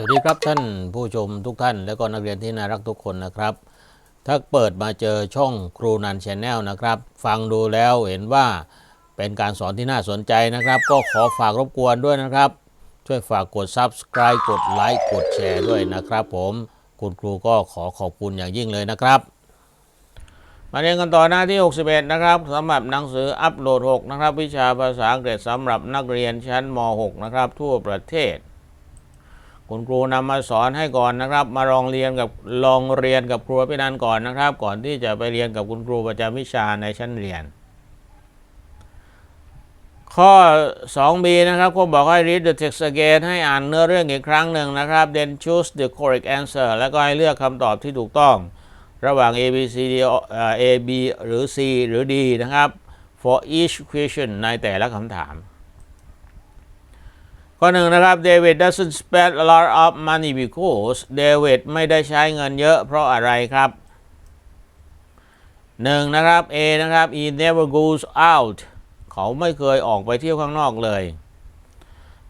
สวัสดีครับท่านผู้ชมทุกท่าน และก็นักเรียนที่น่ารักทุกคนนะครับ ถ้าเปิดมาเจอช่องครูนันชแนลนะครับ ฟังดูแล้วเห็นว่าเป็นการสอนที่น่าสนใจนะครับ ก็ขอฝากรบกวนด้วยนะครับ ช่วยฝากกด Subscribe กดไลค์กดแชร์ด้วยนะครับ ผมคุณครูก็ขอขอบคุณอย่างยิ่งเลยนะครับ มาเรียนกันต่อหน้าที่ 61 นะครับสำหรับหนังสืออัปโหลด 6 นะครับ วิชาภาษาอังกฤษสำหรับนักเรียนชั้นม .6 นะครับทั่วประเทศ คุณครูนำมาสอนให้ก่อนนะครับ มาลองเรียนกับลองเรียนกับครูพี่นันก่อนนะครับ ก่อนที่จะไปเรียนกับคุณครูประจำวิชาในชั้นเรียน ข้อ 2b นะครับเขาบอกให้ read the text again ให้อ่านเนื้อเรื่องอีกครั้งหนึ่งนะครับ then choose the correct answer แล้วก็ให้เลือกคำตอบที่ถูกต้อง ระหว่าง A B C D เอ่อ A B หรือ C หรือ D นะครับ for each question ในแต่ละคำถาม ข้อหนึ่งนะครับ David doesn't spend a lot of money because David ไม่ได้ใช้เงินเยอะเพราะอะไรครับหนึ่งนะครับ A นะครับ he never goes out เขาไม่เคยออกไปเที่ยวข้างนอกเลย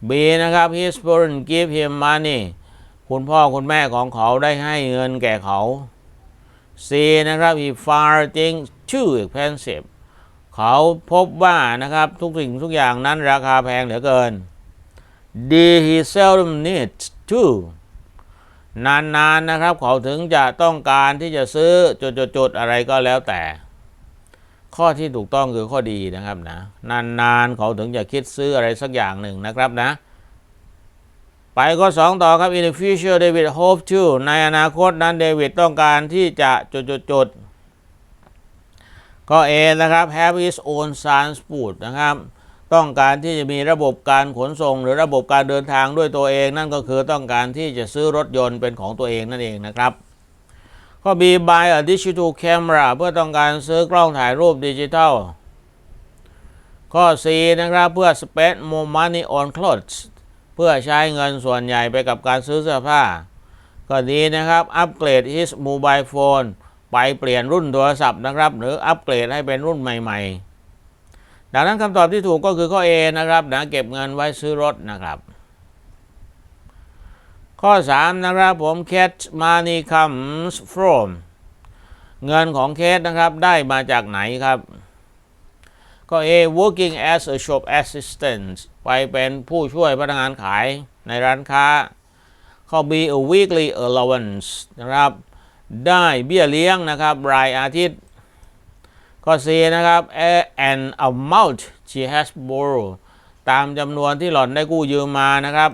B นะครับ his parents give him money คุณพ่อคุณแม่ของเขาได้ให้เงินแก่เขา C นะครับ he found things too expensive เขาพบว่านะครับทุกสิ่งทุกอย่างนั้นราคาแพงเหลือเกิน D he seldom needs to นานๆนะครับ เขาถึงจะต้องการที่จะซื้อจุดๆอะไรก็แล้วแต่ ข้อที่ถูกต้องคือข้อดีนะครับนะนานๆเขาถึงจะคิดซื้ออะไรสักอย่างหนึ่งนะครับนะ ไปข้อ2ต่อครับ in the future David hope to ในอนาคตนั้นเดวิดต้องการที่จะจุดๆๆก็ A นะครับ have his own transport นะครับ ต้องการที่จะมีระบบการขนส่ง หรือระบบการเดินทางด้วยตัวเอง นั่นก็คือต้องการที่จะซื้อรถยนต์เป็นของตัวเองนั่นเองนะครับข้อ B buy a digital camera เพื่อต้องการซื้อกล้องถ่ายรูปดิจิทัล ข้อ C นะครับเพื่อ spend more money on clothes เพื่อใช้เงินส่วนใหญ่ไปกับการซื้อเสื้อผ้าก็ดีนะครับอัปเกรด his mobile phone ไปเปลี่ยนรุ่นโทรศัพท์นะครับ หรืออัปเกรดให้เป็นรุ่นใหม่ ๆ ดังนั้นคำตอบที่ถูกก็คือข้อ A นะครับนะเก็บเงินไว้ซื้อรถนะครับ ข้อ 3 นะครับผม cat money comes from เงินของเคสนะครับได้มาจากไหนครับก็ A working as a shop assistant ไปเป็นผู้ช่วยพนักงานขายในร้านค้า ข้อ B a weekly allowance นะครับ ได้เบี้ยเลี้ยงนะครับ รายอาทิตย์ ข้อ C นะครับ A- an amount she has borrowed ตามจำนวนที่หล่อนได้กู้ยืมมานะครับ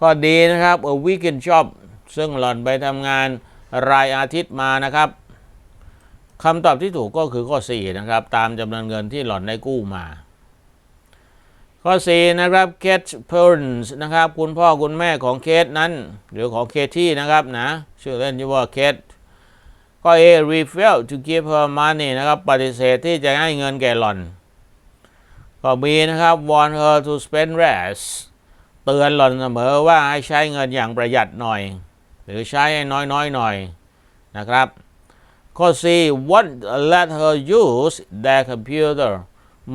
ข้อดีนะครับ a weekend job ซึ่งหล่อนไปทำงานรายอาทิตย์มานะครับคำตอบที่ถูกก็คือข้อ 4 นะครับ ตามจำนวนเงินที่หล่อนได้กู้มา ข้อ 4 นะครับ Kate parents นะครับ คุณพ่อคุณแม่ของเคสนั้น หรือของเคที่นะครับนะชื่อเล่นชื่ว่าเคท ข้อ A refused to give her money นะครับปฏิเสธที่จะให้เงินแก่หล่อน ข้อ B นะครับ want her to spend less เตือนหล่อนเสมอว่าให้ใช้เงินอย่างประหยัดหน่อย หรือใช้ให้น้อยๆหน่อยนะครับ ข้อ C won't let her use their computer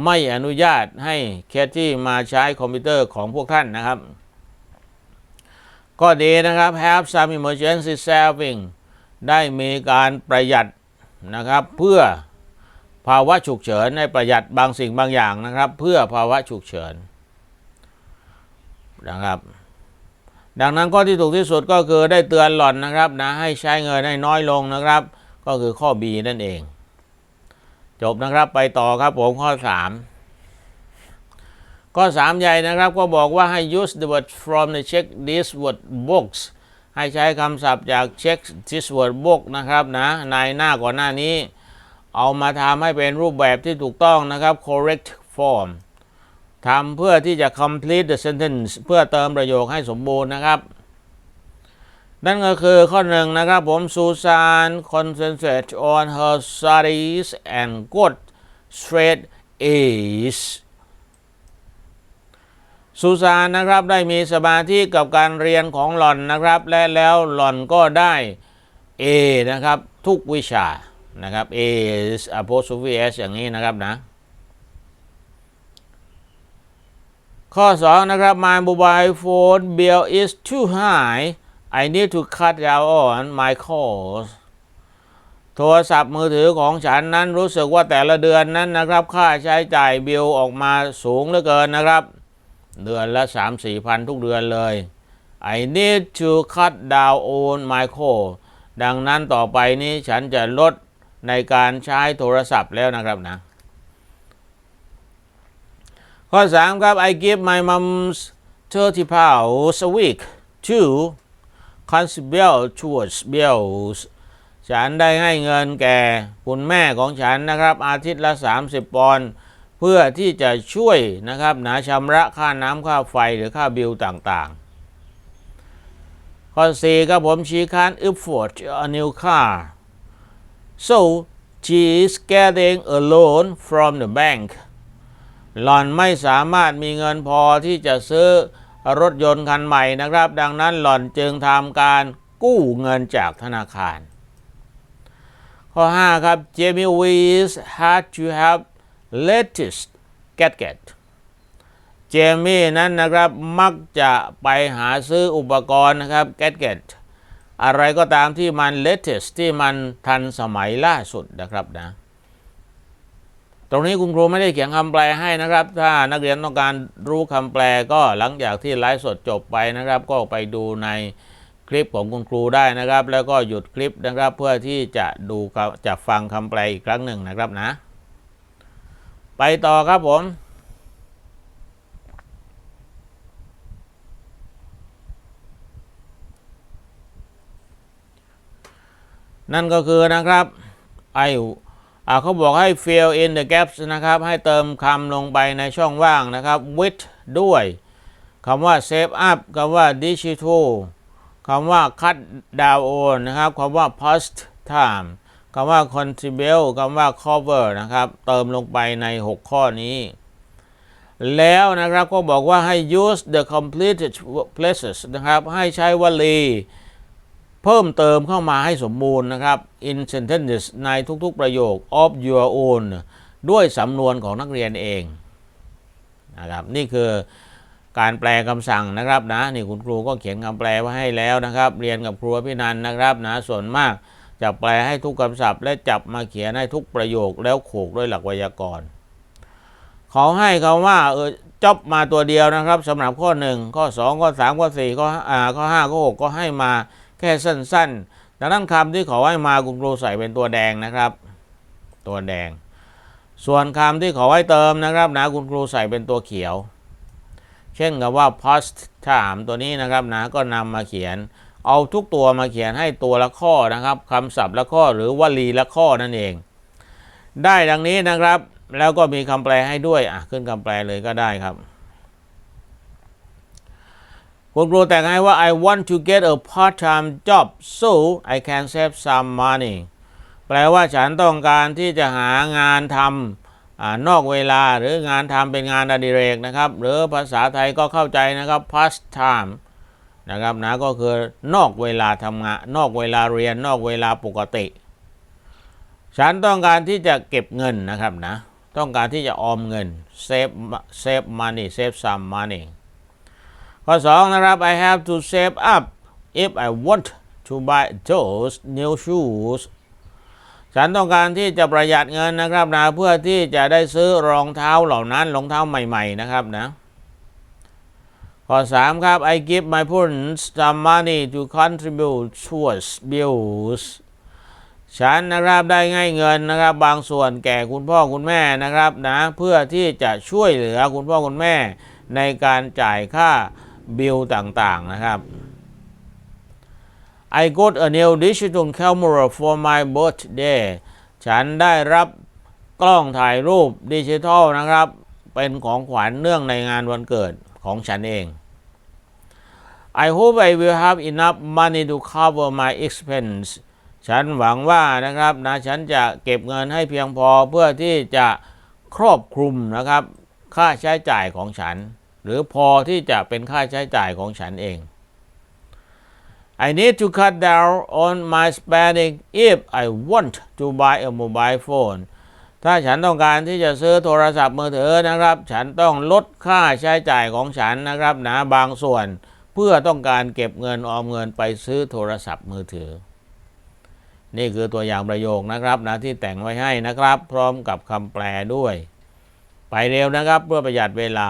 ไม่อนุญาตให้เคทที่มาใช้คอมพิวเตอร์ของพวกท่านนะครับข้อดีนะครับ have some emergency saving ได้มีการประหยัดนะครับเพื่อภาวะฉุกเฉินในประหยัดบางสิ่งบางอย่างนะครับ เพื่อภาวะฉุกเฉินนะครับ ดังนั้นข้อที่ถูกที่สุดก็คือได้เตือนหล่อนนะครับนะให้ใช้เงินให้น้อยลงนะครับ ก็คือข้อ B นั่นเอง จบนะครับไปต่อครับผมข้อ 3ข้อ3ใหญ่นะครับก็บอกว่าให้ use the word from the check this word box ให้ใช้คำศัพท์จาก check this word book นะครับนะในหน้าก่อนหน้านี้ เอามาทำให้เป็นรูปแบบที่ถูกต้องนะครับ correct form ทำเพื่อที่จะ complete the sentence เพื่อเติมประโยคให้สมบูรณ์นะครับ นั่นก็คือข้อหนึ่งนะครับผม Susan concentrate on her studies and got straight A's ซูซานนะครับได้มีสมาธิกับการเรียนของหล่อนนะครับ และแล้วหล่อนก็ได้ A นะครับ ทุกวิชานะครับ A apostrophe S อย่างนี้นะครับนะ ข้อ 2 นะครับ my mobile phone bill is too high I need to cut down on my calls โทรศัพท์มือถือของฉันนั้นรู้สึกว่าแต่ละเดือนนั้นนะครับ ค่าใช้จ่ายบิลออกมาสูงเหลือเกินนะครับ เดือนละ 3 4พันทุกเดือนเลย I need to cut down on my call ดังนั้นต่อไปนี้ฉันจะลดในการใช้โทรศัพท์แล้วนะครับนะ ข้อ 3 ครับ I give my mom's 30 pounds a week to contribute towards bills ฉันได้ให้เงินแก่คุณแม่ของฉันนะครับ อาทิตย์ละ 30 ปอนด์ พื่อที่จะช่วยนะครับนะชำระค่าน้ำค่าไฟหรือค่าบิลต่างๆ ข้อ4ครับผม she can't afford a new car so she is getting a loan from the bank หล่อนไม่สามารถมีเงินพอที่จะซื้อรถยนต์คันใหม่นะครับ ดังนั้นหล่อนจึงทำการกู้เงินจากธนาคาร ข้อ 5 ครับ Jamie Weiss had to have latest gadget เจมี่นั้นนะครับมักจะไปหาซื้ออุปกรณ์นะครับ gadget อะไรก็ตามที่มัน latest ที่มันทันสมัยล่าสุดนะครับนะตรงนี้คุณครูไม่ได้เขียนคำแปลให้นะครับ ถ้านักเรียนต้องการรู้คำแปลก็หลังจากที่ไลฟ์สดจบไปนะครับ ก็ไปดูในคลิปของคุณครูได้นะครับ แล้วก็หยุดคลิปนะครับ เพื่อที่จะดูจะฟังคำแปลอีกครั้งหนึ่งนะครับนะ ไปต่อครับผม นั่นก็คือนะครับไออ่าเขาบอกให้ fill in the gaps นะครับ ให้เติมคำลงไปในช่องว่างนะครับ with ด้วยคำว่า save up คำว่า digital คำว่า cut down on นะครับคำว่า post time คำว่า contribute คำว่า cover นะครับ เติมลงไปใน 6 ข้อนี้ แล้วนะครับก็บอกว่าให้ use the completed places นะครับ ให้ใช้วลีเพิ่มเติมเข้ามาให้สมบูรณ์นะครับ in sentences ในทุกๆประโยค of your own ด้วยสำนวนของนักเรียนเองนะครับนี่คือการแปลคำสั่งนะครับนะนี่คุณครูก็เขียนคำแปลไว้ให้แล้วนะครับ เรียนกับครูพี่นันนะครับนะส่วนมาก จะแปลให้ทุกคำศัพท์ และจับมาเขียนให้ทุกประโยคแล้วโขกด้วยหลักไวยากรณ์เขาให้คำว่าเออจบมาตัวเดียวนะครับสำหรับข้อ 1 ข้อ 2 ข้อ 3 ข้อ 4 ข้ออ่าข้อ 5 ข้อ 6 ก็ให้มาแค่สั้นๆดังนั้นคำที่ขอให้มาคุณครูใส่เป็นตัวแดงนะครับ ตัวแดง ส่วนคำที่ขอให้เติมนะครับนะคุณครูใส่เป็นตัวเขียว เช่นกับว่า post time ตัวนี้นะครับนะก็นำมาเขียน เอาทุกตัวมาเขียนให้ตัวละข้อนะครับคำศัพท์ละข้อหรือวลีละข้อนั่นเอง ได้ดังนี้นะครับ แล้วก็มีคำแปลให้ด้วยอะขึ้นคำแปลเลยก็ได้ครับคุณครูแต่งให้ว่า I want to get a part-time job so I can save some money แปลว่าฉันต้องการที่จะหางานทำอนอกเวลาหรืองานทำเป็นงานอดิเรกนะครับ หรือภาษาไทยก็เข้าใจนะครับ past time นะครับนะก็คือนอกเวลาทำงานนอกเวลาเรียนนอกเวลาปกติ ฉันต้องการที่จะเก็บเงินนะครับนะต้องการที่จะออมเงิน save save money save some money ข้อ2นะครับ I have to save up if I want to buy those new shoes ฉันต้องการที่จะประหยัดเงินนะครับนะเพื่อที่จะได้ซื้อรองเท้าเหล่านั้นรองเท้าใหม่ ๆ นะครับนะ ข้อ3ครับ I give my parents some money to contribute towards bills ฉันนะครับได้ให้เงินนะครับ บางส่วนแก่คุณพ่อคุณแม่นะครับนะเพื่อที่จะช่วยเหลือคุณพ่อคุณแม่ในการจ่ายค่าบิลต่างๆนะครับ I got a new digital camera for my birthday ฉันได้รับกล้องถ่ายรูปดิจิทัลนะครับ เป็นของขวัญเนื่องในงานวันเกิด ของฉันเอง I hope I will have enough money to cover my expense ฉันหวังว่านะครับนะฉันจะเก็บเงินให้เพียงพอเพื่อที่จะครอบคลุมนะครับ ค่าใช้จ่ายของฉัน หรือพอที่จะเป็นค่าใช้จ่ายของฉันเอง I need to cut down on my spending if I want to buy a mobile phone ถ้าฉันต้องการที่จะซื้อโทรศัพท์มือถือนะครับ ฉันต้องลดค่าใช้จ่ายของฉันนะครับนะบางส่วน เพื่อต้องการเก็บเงินออมเงินไปซื้อโทรศัพท์มือถือ นี่คือตัวอย่างประโยคนะครับนะที่แต่งไว้ให้นะครับ พร้อมกับคำแปลด้วย ไปเร็วนะครับ เพื่อประหยัดเวลา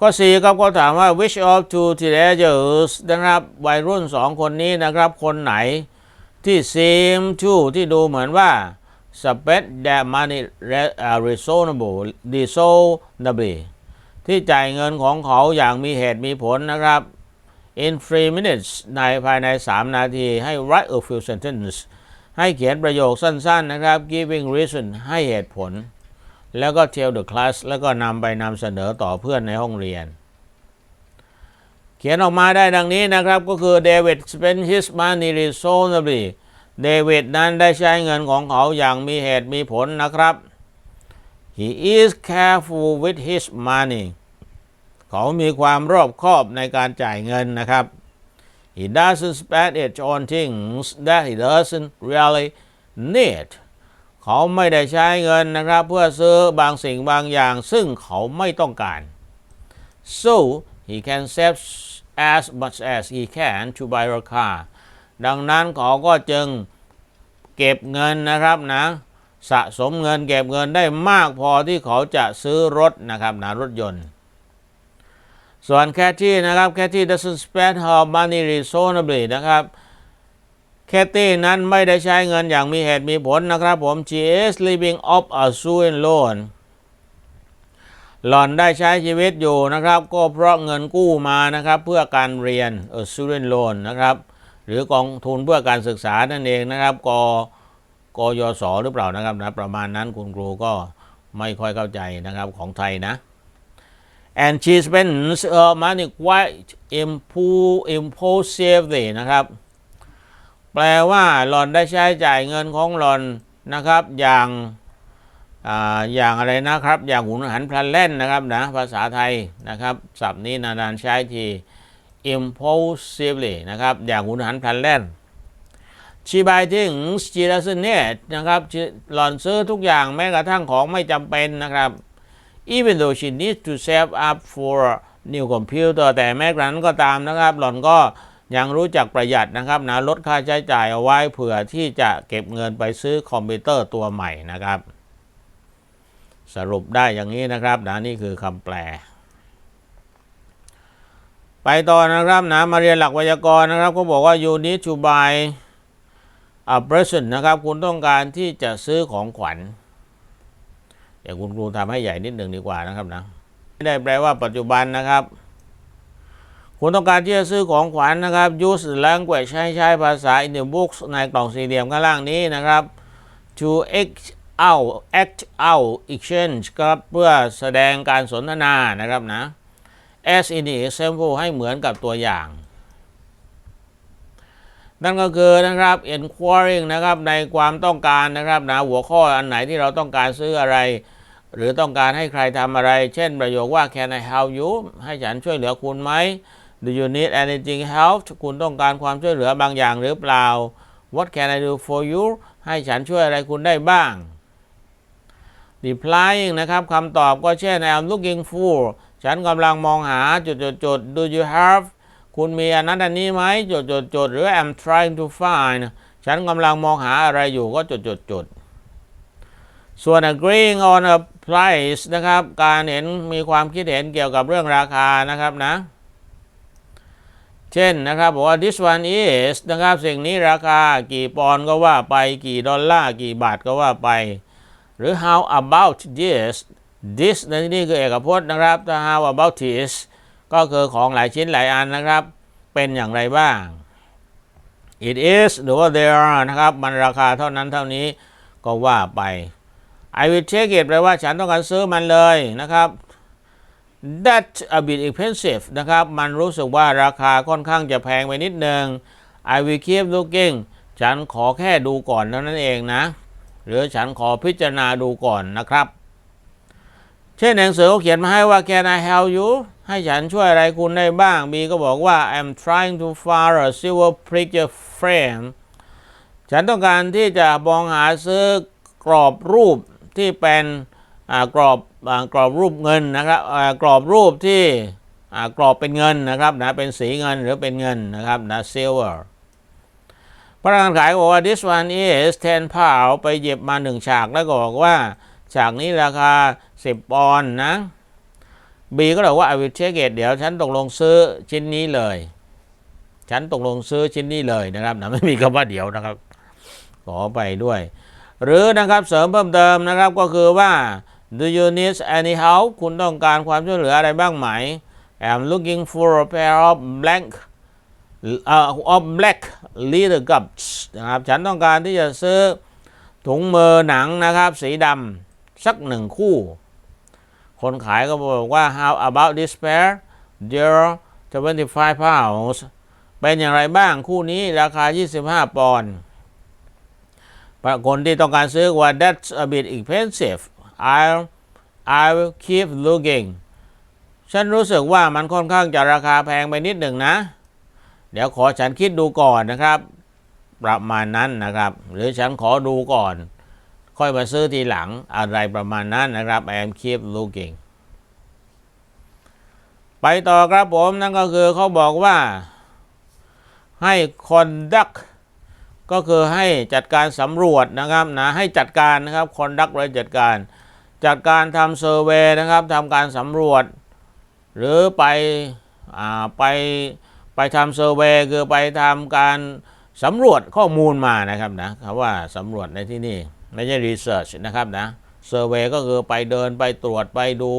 ก็สี่ครับก็ถามว่า which of two teenagers นะครับวัยรุ่นสองคนนี้นะครับ คนไหน ที่ seem to ที่ดูเหมือนว่า spend their money re- uh, reasonable reasonably ที่จ่ายเงินของเขาอย่างมีเหตุมีผลนะครับ in three minutes ในภายใน 3 นาทีให้ write a few sentences ให้เขียนประโยคสั้นๆนะครับ giving reason ให้เหตุผล แล้วก็ tell the class แล้วก็นำไปนำเสนอต่อเพื่อนในห้องเรียน เขียนออกมาได้ดังนี้นะครับก็คือ David spent his money reasonably เดวิดนั้นได้ใช้เงินของเขาอย่างมีเหตุมีผลนะครับ he is careful with his money เขามีความรอบคอบในการจ่ายเงินนะครับ he doesn't spend it on things that he doesn't really need เขาไม่ได้ใช้เงินนะครับ เพื่อซื้อบางสิ่งบางอย่างซึ่งเขาไม่ต้องการ so he can save as much as he can to buy a car ดังนั้นเขาก็จึงเก็บเงินนะครับนะสะสมเงินเก็บเงินได้มากพอที่เขาจะซื้อรถนะครับนะรถยนต์ ส่วนแคทที่นะครับแคทที่ doesn't spend her money reasonably นะครับแคทตี้นั้นไม่ได้ใช้เงินอย่างมีเหตุมีผลนะครับผม she is living off a student loan หล่อนได้ใช้ชีวิตอยู่นะครับ ก็เพราะเงินกู้มานะครับ เพื่อการเรียน a student loan นะครับ หรือกองทุนเพื่อการศึกษานั่นเองนะครับกกยศหรือเปล่านะครับนะประมาณนั้นคุณครูก็ไม่ค่อยเข้าใจนะครับของไทยนะ and she spends her money quite impulsively นะครับ แปลว่าหล่อนได้ใช้จ่ายเงินของหล่อนนะครับอย่าง อย่างอะไรนะครับ อย่างหุนหันพลันแล่นนะครับนะภาษาไทยนะครับศัพท์นี้นานๆใช้ที impulsively นะครับ อย่างหุนหันพลันแล่น she buy things she doesn't need นะครับหล่อนซื้อทุกอย่างแม้กระทั่งของไม่จำเป็นนะครับ even though she needs to save up for new computer แต่แม้กระนั้นก็ตามนะครับ หล่อนก็ยังรู้จักประหยัดนะครับนะลดค่าใช้จ่ายเอาไว้เผื่อที่จะเก็บเงินไปซื้อคอมพิวเตอร์ตัวใหม่นะครับ สรุปได้อย่างนี้นะครับนะนี่คือคำแปล ไปต่อนะครับนะมาเรียนหลักไวยากรณ์นะครับเขาบอกว่า you need to buy a present นะครับ คุณต้องการที่จะซื้อของขวัญเดี๋ยวคุณครูทำให้ใหญ่นิดหนึ่งดีกว่านะครับนะไม่ได้แปลว่าปัจจุบันนะครับ คุณต้องการที่จะซื้อของขวัญนะครับ use language ใช้ใช้ภาษา in the books ในกล่องสี่เหลี่ยมข้างล่างนี้นะครับ to out act out exchange ก็เพื่อแสดงการสนทนานะครับนะ as in the example ให้เหมือนกับตัวอย่าง นั่นก็คือนะครับ enquiring นะครับในความต้องการนะครับนะหัวข้ออันไหนที่เราต้องการซื้ออะไร หรือต้องการให้ใครทำอะไร เช่นประโยคว่า can I help you ให้ฉันช่วยเหลือคุณไหม do you need anything help คุณต้องการความช่วยเหลือบางอย่างหรือเปล่า what can I do for you ให้ฉันช่วยอะไรคุณได้บ้าง replying นะครับคำตอบก็เช่น I'm looking for ฉันกำลังมองหาจุดจุดจุด do you have คุณมีอันนั้นอันนี้ไหมจุดจุดจุดหรือ I'm trying to find ฉันกำลังมองหาอะไรอยู่ก็จุดจุดจุดส่วน agreeing on a price นะครับ การเห็นมีความคิดเห็นเกี่ยวกับเรื่องราคานะครับนะ เช่นนะครับบอกว่า this one is นะครับ สิ่งนี้ราคากี่ปอนด์ก็ว่าไปกี่ดอลลาร์กี่บาทก็ว่าไป หรือ how about this this ในที่นี้คือเอกพจน์นะครับถ้า how about this ก็คือของหลายชิ้นหลายอันนะครับ เป็นอย่างไรบ้าง it is หรือว่า there are นะครับ มันราคาเท่านั้นเท่านี้ก็ว่าไป I will take it แปลว่าฉันต้องการซื้อมันเลยนะครับ that a bit expensive นะครับ มันรู้สึกว่าราคาค่อนข้างจะแพงไปนิดนึง I will keep looking ฉันขอแค่ดูก่อนเท่านั้นเองนะ หรือฉันขอพิจารณาดูก่อนนะครับ เช่นหนังสือเขาเขียนมาให้ว่า Can I help you ให้ฉันช่วยอะไรคุณได้บ้าง บีก็บอกว่า I'm trying to find a silver picture frame ฉันต้องการที่จะมองหาซื้อกรอบรูปที่เป็นกรอบกรอบรูปเงินนะครับกรอบรูปที่กรอบเป็นเงินนะครับนะเป็นสีเงินหรือเป็นเงินนะครับนะ silver พนักงานขายบอกว่า this one is 10 pound ไปหยิบมาหนึ่งฉากแล้วก็บอกว่า ฉากนี้ราคา 10 ปอนด์นะ B ก็บอกว่า I will take it เดี๋ยวฉันตกลงซื้อชิ้นนี้เลย ฉันตกลงซื้อชิ้นนี้เลยนะครับนะไม่มีคำว่าเดี๋ยวนะครับ ขอไปด้วย หรือนะครับเสริมเพิ่มเติมนะครับก็คือว่า do you need any help คุณต้องการความช่วยเหลืออะไรบ้างไหม I'm looking for a pair of black of black leather gloves นะครับฉันต้องการที่จะซื้อถุงมือหนังนะครับ สีดำสักหนึ่งคู่ คนขายก็บอกว่า how about this pair they're 25 pounds เป็นอย่างไรบ้างคู่นี้ราคา 25 ปอนด์คนที่ต้องการซื้อว่า that's a bit expensive I'll I'll keep looking ฉันรู้สึกว่ามันค่อนข้างจะราคาแพงไปนิดหนึ่งนะ เดี๋ยวขอฉันคิดดูก่อนนะครับ ประมาณนั้นนะครับ หรือฉันขอดูก่อน ค่อยมาซื้อทีหลังอะไรประมาณนั้นนะครับ I am keep looking ไปต่อครับผมนั่นก็คือเขาบอกว่าให้ conduct ก็คือให้จัดการสำรวจนะครับนะให้จัดการนะครับ conduct ไว้จัดการ จัดการทำเซอร์เวนะครับทำการสำรวจ หรือไปอ่าไป ไปทำเซอร์เวย์คือไปทำการสำรวจข้อมูลมานะครับนะคำว่าสำรวจในที่นี่ไม่ใช่รีเสิร์ชนะครับนะเซอร์เวย์ก็คือไปเดินไปตรวจไปดู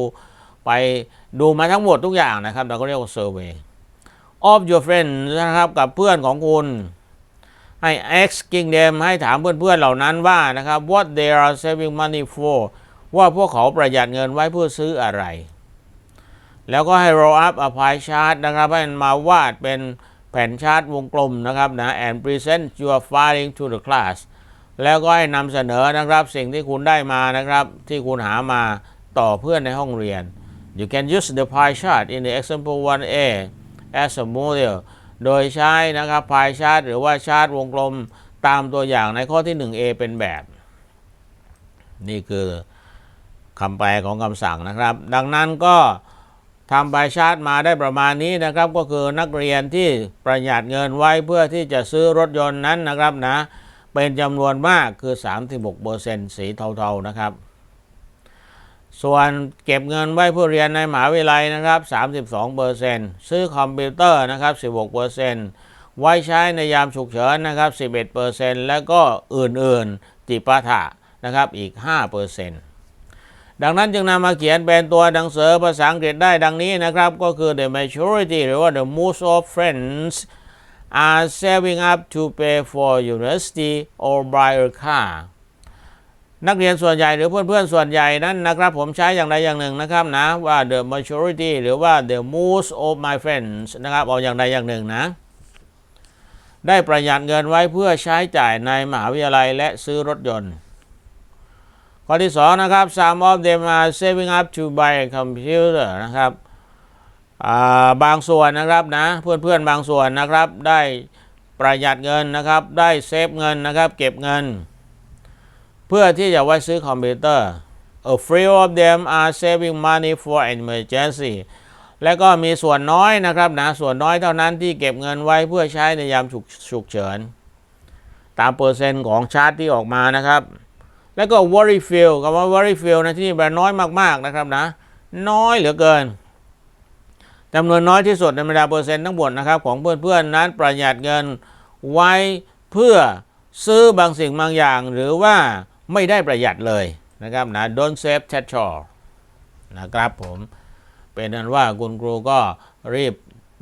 ไปดูมาทั้งหมดทุกอย่างนะครับ เราก็เรียกว่าเซอร์เวย์ of your friend นะครับกับเพื่อนของคุณให้ asking them ให้ถามเพื่อนๆเหล่านั้นว่านะครับ what they are saving money for ว่าพวกเขาประหยัดเงินไว้เพื่อซื้ออะไร แล้วก็ให้ roll up a pie chart นะครับ ให้มันมาวาดเป็นแผ่นชาร์ตวงกลมนะครับนะ and present your finding to the class แล้วก็ให้นำเสนอนะครับสิ่งที่คุณได้มานะครับ ที่คุณหามาต่อเพื่อนในห้องเรียน you can use the pie chart in the example 1a as a model โดยใช้นะครับพายชาร์ตหรือว่าชาร์ตวงกลมตามตัวอย่างในข้อที่ 1a เป็นแบบ นี่คือคำแปลของคำสั่งนะครับ ดังนั้นก็ ทำพายชาร์ตมาได้ประมาณนี้นะครับ ก็คือนักเรียนที่ประหยัดเงินไว้เพื่อที่จะซื้อรถยนต์นั้นนะครับนะ เป็นจำนวนมากคือ 36%สีเทาๆนะครับ ส่วนเก็บเงินไว้เพื่อเรียนในมหาวิทยาลัยนะครับ 32%ซื้อคอมพิวเตอร์นะครับ 16%ไว้ใช้ในยามฉุกเฉินนะครับ 11%แล้วก็อื่นๆจิปาถะนะครับอีก 5% ดังนั้นจึงนำมาเขียนเป็นตัวหนังสือภาษาอังกฤษได้ดังนี้นะครับ ก็คือ the majority หรือว่า the most of friends are saving up to pay for university or buy a car นักเรียนส่วนใหญ่หรือเพื่อนๆ ส่วนใหญ่นั้นนะครับ ผมใช้อย่างใดอย่างหนึ่งนะครับนะ ว่า the majority หรือว่า the most of my friends นะครับ เอาอย่างใดอย่างหนึ่งนะ ได้ประหยัดเงินไว้เพื่อใช้จ่ายในมหาวิทยาลัยและซื้อรถยนต์ ข้อที่2นะครับ some of them are saving up to buy a computer นะครับาบางส่วนนะครับนะเพื่อนๆบางส่วนนะครับ ได้ประหยัดเงินนะครับ ได้เซฟเงินนะครับ เก็บเงิน เพื่อที่จะไว้ซื้อคอมพิวเตอร์ A few of them are saving money for an emergency และก็มีส่วนน้อยนะครับนะส่วนน้อยเท่านั้นที่เก็บเงินไว้เพื่อใช้ในยามฉุกเฉิน ตามเปอร์เซ็นต์ของชาร์ตที่ออกมานะครับ แล้วก็ worry feel คำว่า worry feel ในที่นี่แปลน้อยมากๆนะครับนะ น้อยเหลือเกินจำนวนน้อยที่สุดในบรรดาเปอร์เซ็นต์ทั้งหมดนะครับ ของเพื่อนๆนั้นประหยัดเงินไว้เพื่อซื้อบางสิ่งบางอย่าง หรือว่าไม่ได้ประหยัดเลยนะครับนะ don't save at all นะครับผมเป็นนั้นว่าคุณครูก็รีบ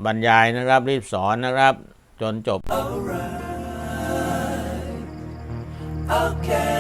บรรยายนะครับ รีบสอนนะครับ จนจบ Okay.